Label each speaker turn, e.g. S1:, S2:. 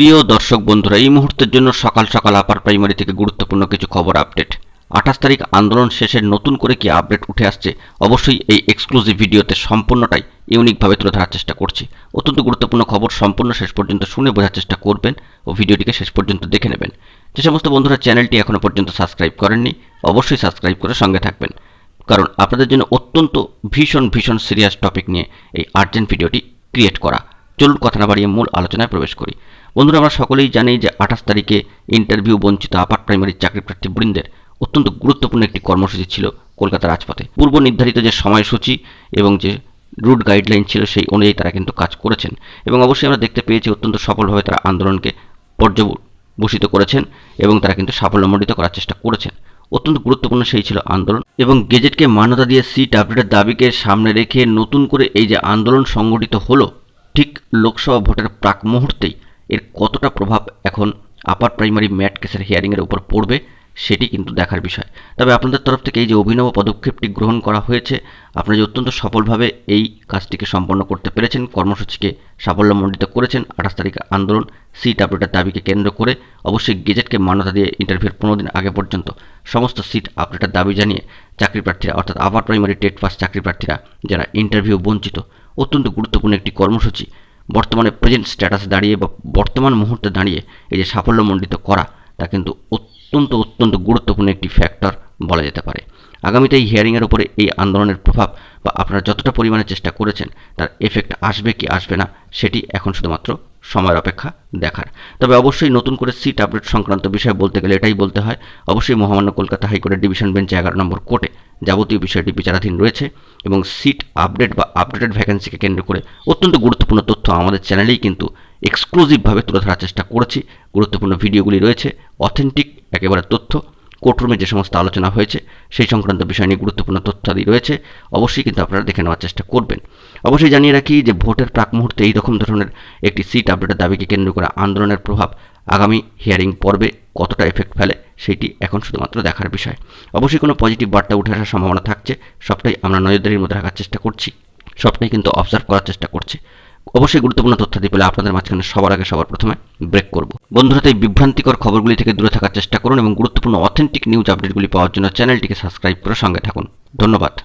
S1: প্রিয় দর্শক বন্ধুরা, এই মুহূর্তের জন্য সকাল সকাল আপার প্রাইমারি থেকে গুরুত্বপূর্ণ কিছু খবর আপডেট। আঠাশ তারিখ আন্দোলন শেষের নতুন করে কি আপডেট উঠে আসছে, অবশ্যই এই এক্সক্লুসিভ ভিডিওতে সম্পূর্ণটাই ইউনিকভাবে তুলে ধরার চেষ্টা করছি। অত্যন্ত গুরুত্বপূর্ণ খবর সম্পূর্ণ শেষ পর্যন্ত শুনে বোঝার চেষ্টা করবেন ও ভিডিওটিকে শেষ পর্যন্ত দেখে নেবেন। যে সমস্ত বন্ধুরা চ্যানেলটি এখনও পর্যন্ত সাবস্ক্রাইব করেননি, অবশ্যই সাবস্ক্রাইব করে সঙ্গে থাকবেন। কারণ আপনাদের জন্য অত্যন্ত ভীষণ ভীষণ সিরিয়াস টপিক নিয়ে এই আর্জেন্ট ভিডিওটি ক্রিয়েট করা। চলুন কথা না বাড়িয়ে মূল আলোচনায় প্রবেশ করি। বন্ধুরা, আমরা সকলেই জানি যে আঠাশ তারিখে ইন্টারভিউ বঞ্চিত আপার প্রাইমারি চাকরি প্রার্থী বৃন্দের অত্যন্ত গুরুত্বপূর্ণ একটি কর্মসূচি ছিল কলকাতা রাজপথে। পূর্ব নির্ধারিত যে সময়সূচি এবং যে রুট গাইডলাইন ছিল সেই অনুযায়ী তারা কিন্তু কাজ করেছেন এবং অবশ্যই আমরা দেখতে পেয়েছি অত্যন্ত সফলভাবে তারা আন্দোলনকে পর্যবসিত করেছেন এবং তারা কিন্তু সাফল্যমণ্ডিত করার চেষ্টা করেছেন। অত্যন্ত গুরুত্বপূর্ণ সেই ছিল আন্দোলন এবং গেজেটকে মান্যতা দিয়ে সিট আপডেটের দাবিকে সামনে রেখে নতুন করে এই যে আন্দোলন সংগঠিত হলো ঠিক লোকসভা ভোটের প্রাক মুহূর্তেই এর কতটা প্রভাব এখন আপার প্রাইমারি ম্যাট কেসের হিয়ারিংয়ের উপর পড়বে? সেটি কিন্তু দেখার বিষয়। তবে আপনাদের তরফ থেকে এই যে অভিনব পদক্ষেপটি গ্রহণ করা হয়েছে আপনারা যে অত্যন্ত সফলভাবে এই কাজটিকে সম্পন্ন করতে পেরেছেন, কর্মসূচিকে সাফল্যমণ্ডিত করেছেন, আঠাশ তারিখে আন্দোলন সিট আপডেটের দাবিকে কেন্দ্র করে অবশ্যই গেজেটকে মান্যতা দিয়ে ইন্টারভিউর পনেরো দিন আগে পর্যন্ত সমস্ত সিট আপডেটের দাবি জানিয়ে চাকরি প্রার্থীরা, অর্থাৎ আপার প্রাইমারি টেট পাস চাকরি প্রার্থীরা যারা ইন্টারভিউ বঞ্চিত, অত্যন্ত গুরুত্বপূর্ণ একটি কর্মসূচি বর্তমানে প্রেজেন্ট স্ট্যাটাস দাঁড়িয়ে বা বর্তমান মুহূর্তে দাঁড়িয়ে এই যে সাফল্যমণ্ডিত করা, তা কিন্তু অত্যন্ত অত্যন্ত গুরুত্বপূর্ণ একটি ফ্যাক্টর বলা যেতে পারে। আগামীতে এই হিয়ারিংয়ের উপরে এই আন্দোলনের প্রভাব বা আপনারা যতটা পরিমাণে চেষ্টা করেছেন, তার এফেক্ট আসবে কি আসবে না, সেটি এখন শুধুমাত্র সময়ের অপেক্ষা দেখার। তবে অবশ্যই নতুন করে সিট আপডেট সংক্রান্ত বিষয় বলতে গেলে এটাই বলতে হয়, অবশ্যই মহামান্য কলকাতা হাইকোর্টের ডিভিশন বেঞ্চে এগারো নম্বর কোর্টে যাবতীয় বিষয়টি বিচারাধীন রয়েছে এবং সিট আপডেট বা আপডেটেড ভ্যাকেন্সিকে কেন্দ্র করে অত্যন্ত গুরুত্বপূর্ণ তথ্য আমাদের চ্যানেলেই কিন্তু এক্সক্লুসিভভাবে তুলে ধরার চেষ্টা করেছি। গুরুত্বপূর্ণ ভিডিওগুলি রয়েছে। অথেন্টিক একেবারে তথ্য। কোর্টরুমে যে সমস্ত আলোচনা হয়েছে, সেই সংক্রান্ত বিষয় নিয়ে গুরুত্বপূর্ণ তথ্যাদি রয়েছে। অবশ্যই কিন্তু আপনারা দেখে নেওয়ার চেষ্টা করবেন। অবশ্যই জানিয়ে রাখি যে ভোটের প্রাক মুহূর্তে এই রকম ধরনের একটি সিট আপডেটের দাবিকে কেন্দ্র করে আন্দোলনের প্রভাব আগামী হিয়ারিং পর্বে কতটা এফেক্ট ফেলে, সেটি এখন শুধুমাত্র দেখার বিষয়। অবশ্যই কোনো পজিটিভ বার্তা উঠে আসার সম্ভাবনা থাকছে। সবটাই আমরা নজরদারির মধ্যে রাখার চেষ্টা করছি। সবটাই কিন্তু অবজার্ভ করার চেষ্টা করছি। অবশ্যই গুরুত্বপূর্ণ তথ্যাদি পেলে আপনাদের মাঝখানে সবার আগে সবার প্রথমে ব্রেক করব। বন্ধুরা, তাই বিভ্রান্তিকর খবরগুলি থেকে দূরে থাকার চেষ্টা করুন এবং গুরুত্বপূর্ণ অথেন্টিক নিউজ আপডেটগুলি পাওয়ার জন্য চ্যানেলটিকে সাবস্ক্রাইব করে সঙ্গে থাকুন। ধন্যবাদ।